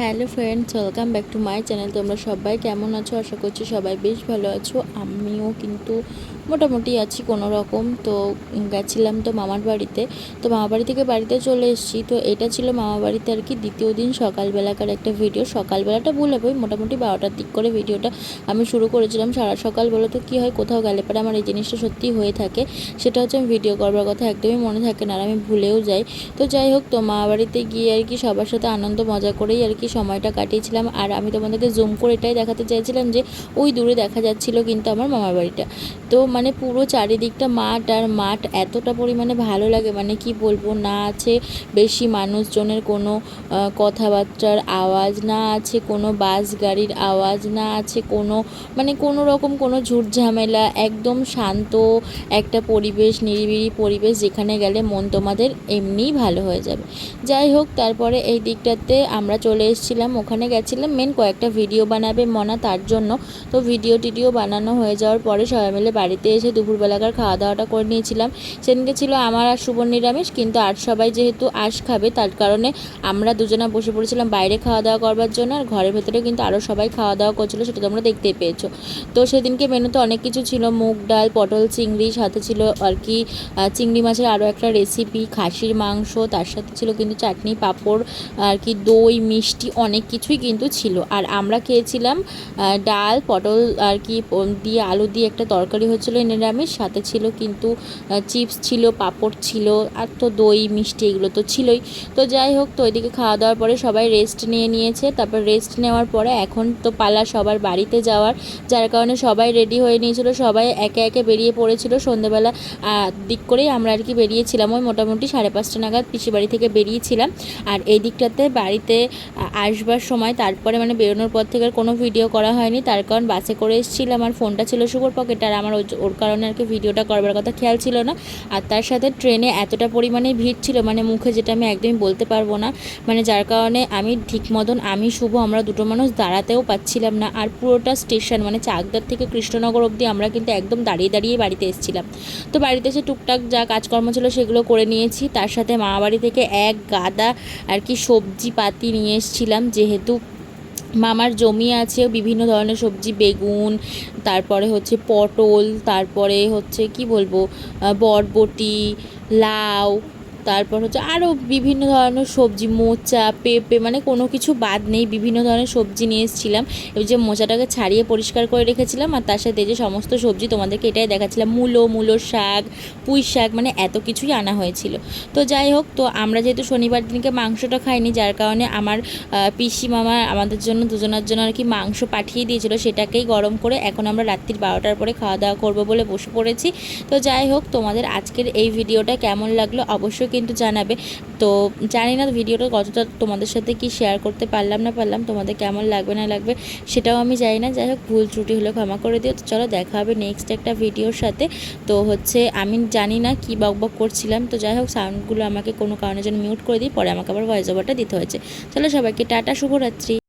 Hello friends, welcome back to my channel. তোমরা সবাই কেমন আছো? আশা করছি সবাই বেশ ভালো আছো। আমিও কিন্তু মোটামুটি আছি কোনো রকম তো গেছিলাম তো মামার বাড়িতে। তো মামার বাড়ি থেকে বাড়িতে চলে এসেছি। তো এটা ছিল মামা বাড়িতে আর কি দ্বিতীয় দিন সকালবেলাকার একটা ভিডিও সকালবেলাটা হবে ওই মোটামুটি বারোটার দিক করে ভিডিওটা আমি শুরু করেছিলাম। সারা সকাল বলে তো কী হয়, কোথাও গেলে পরে আমার এই জিনিসটা সত্যি হয়ে থাকে। সেটা হচ্ছে আমি ভিডিও করবার কথা একদমই মনে থাকে না, আর আমি ভুলেও যাই। তো যাই হোক, তো মা বাড়িতে গিয়ে আর কি সবার সাথে আনন্দ, মজা করেই আর কি সময়টা কাটিয়েছিলাম, আর আমি তোমাদেরকে জুম করে এটাই দেখাতে চাইছিলাম যে ওই দূরে দেখা যাচ্ছিল কিন্তু আমার মামার বাড়িটা। তো মানে পুরো চারিদিকটা মাঠ আর মাঠ এতটা পরিমাণে ভালো লাগে মানে কি বলব, না আছে বেশি মানুষজনের কোনো কথাবার্তার আওয়াজ, না আছে কোনো বাস গাড়ির আওয়াজ, না আছে কোনো মানে কোনো রকম কোনো ঝুট ঝামেলা, একদম শান্ত একটা পরিবেশ, নিরিবিলি পরিবেশ যেখানে গেলে মন তোমাদের এমনিই ভালো হয়ে যাবে। যাই হোক, তারপরে এই দিকটাতে আমরা চলে এসেছিলাম, ওখানে গেছিলাম। মেন কয়েকটা ভিডিও বানাবে মনা তার জন্য। তো ভিডিও টিডিও বানানো হয়ে যাওয়ার পরে সবাই মিলে বাড়িতে এসে দুপুরবেলাকার খাওয়া দাওয়াটা করে নিয়েছিলাম। সেদিনকে ছিল আমার আর শুভ নিরামিষ, কিন্তু আর সবাই যেহেতু আঁশ খাবে, তার কারণে আমরা দুজনা বসে পড়েছিলাম বাইরে খাওয়া দাওয়া করবার জন্য। আর ঘরের ভেতরে কিন্তু আরও সবাই খাওয়া দাওয়া করছিল, সেটা তোমরা দেখতেই পেয়েছ। তো সেদিনকে মেনুতে অনেক কিছু ছিল, মুগ ডাল, পটল চিংড়ি, সাথে ছিল আর কি চিংড়ি মাছের আরও একটা রেসিপি খাসির মাংস, তার সাথে ছিল কিন্তু চাটনি, পাঁপড়, আর কি দই, মিষ্টি অনেক কিছুই কিন্তু ছিল। আর আমরা খেয়েছিলাম ডাল, পটল আর কি দিয়ে আলু দিয়ে একটা তরকারি হচ্ছিল নিরামিষ। সাথে ছিল কিন্তু চিপস ছিল, পাঁপড় ছিল, আর তো দই, মিষ্টি এগুলো তো ছিলই। তো যাই হোক, তো ওইদিকে খাওয়া দাওয়ার পরে সবাই রেস্ট নিয়ে নিয়েছে। তারপর রেস্ট নেওয়ার পরে এখন তো পালা সবার বাড়িতে যাওয়ার, যার কারণে সবাই রেডি হয়ে নিয়েছিল। সবাই একে একে বেরিয়ে পড়েছিল সন্ধেবেলা। দিক করেই আমরা আর কি বেরিয়েছিলাম। ওই মোটামুটি সাড়ে পাঁচটা নাগাদ পিসি বাড়ি থেকে বেরিয়েছিলাম। আর এই দিকটাতে বাড়িতে আসবার সময়, তারপরে মানে বেরোনোর পর থেকে আর কোনো ভিডিও করা হয়নি। তার কারণ বাসে করে এসেছিলাম আমার ফোনটা ছিল শুভর পকেটে আর আমার ওর কারণে আর কি ভিডিওটা করবার কথা খেয়াল ছিল না। আর তার সাথে ট্রেনে এতটা পরিমাণে ভিড় ছিল মানে মুখে যেটা আমি একদমই বলতে পারব না। মানে যার কারণে আমি ঠিক মতন, আমি, শুভ, আমরা দুটো মানুষ দাঁড়াতেও পাচ্ছিলাম না। আর পুরোটা স্টেশন মানে চাকদার থেকে কৃষ্ণনগর অবধি আমরা কিন্তু একদম দাঁড়িয়ে দাঁড়িয়ে বাড়িতে এসেছিলাম। তো বাড়িতে এসে টুকটাক যা কাজকর্ম ছিল সেগুলো করে নিয়েছি। তার সাথে মামা বাড়ি থেকে এক গাদা আর কি সবজি পাতি নিয়ে এসেছিলাম যেহেতু মামার জমি আছে, বিভিন্ন ধরনের সবজি, বেগুন, তারপরে হচ্ছে পটল, তারপরে হচ্ছে কি বলব বরবটি, লাউ তারপর হচ্ছে আরও বিভিন্ন ধরনের সবজি, মোচা, পেঁপে মানে কোনো কিছু বাদ নেই, বিভিন্ন ধরনের সবজি নিয়ে এসেছিলাম। ওই যে মোচাটাকে ছাড়িয়ে পরিষ্কার করে রেখেছিলাম, আর তার সাথে যে সমস্ত সবজি তোমাদেরকে এটাই দেখাচ্ছিলাম, মূলো, মূলোর শাক, পুঁই শাক মানে এত কিছুই আনা হয়েছিল। তো যাই হোক, তো আমরা যেহেতু শনিবার দিনকে মাংসটা খাইনি, যার কারণে আমার পিসি মামা আমাদের জন্য দুজনের জন্য আর কি মাংস পাঠিয়ে দিয়েছিল, সেটাকেই গরম করে এখন আমরা রাত্রির বারোটার পরে খাওয়া দাওয়া করব বলে বসে পড়েছি। তো যাই হোক, তোমাদের আজকের এই ভিডিওটা কেমন লাগল অবশ্যই কিন্তু জানাবে। তো জানি না ভিডিওটা কতটা তোমাদের সাথে কি শেয়ার করতে পারলাম না পারলাম, তোমাদের কেমন লাগবে না লাগবে সেটাও আমি জানি না। যাই হোক, ভুল ত্রুটি হলে ক্ষমা করে দিও। তো চলো, দেখা হবে নেক্সট একটা ভিডিওর সাথে। তো হচ্ছে, আমি জানি না কি বক বক করছিলাম। তো যাই হোক সাউন্ডগুলো আমাকে কোনো কারণে যেন মিউট করে দিই। পরে আমাকে আবার ভয়েস ওভারটা দিতে হয়েছে। চলো সবাইকে টাটা, শুভরাত্রি।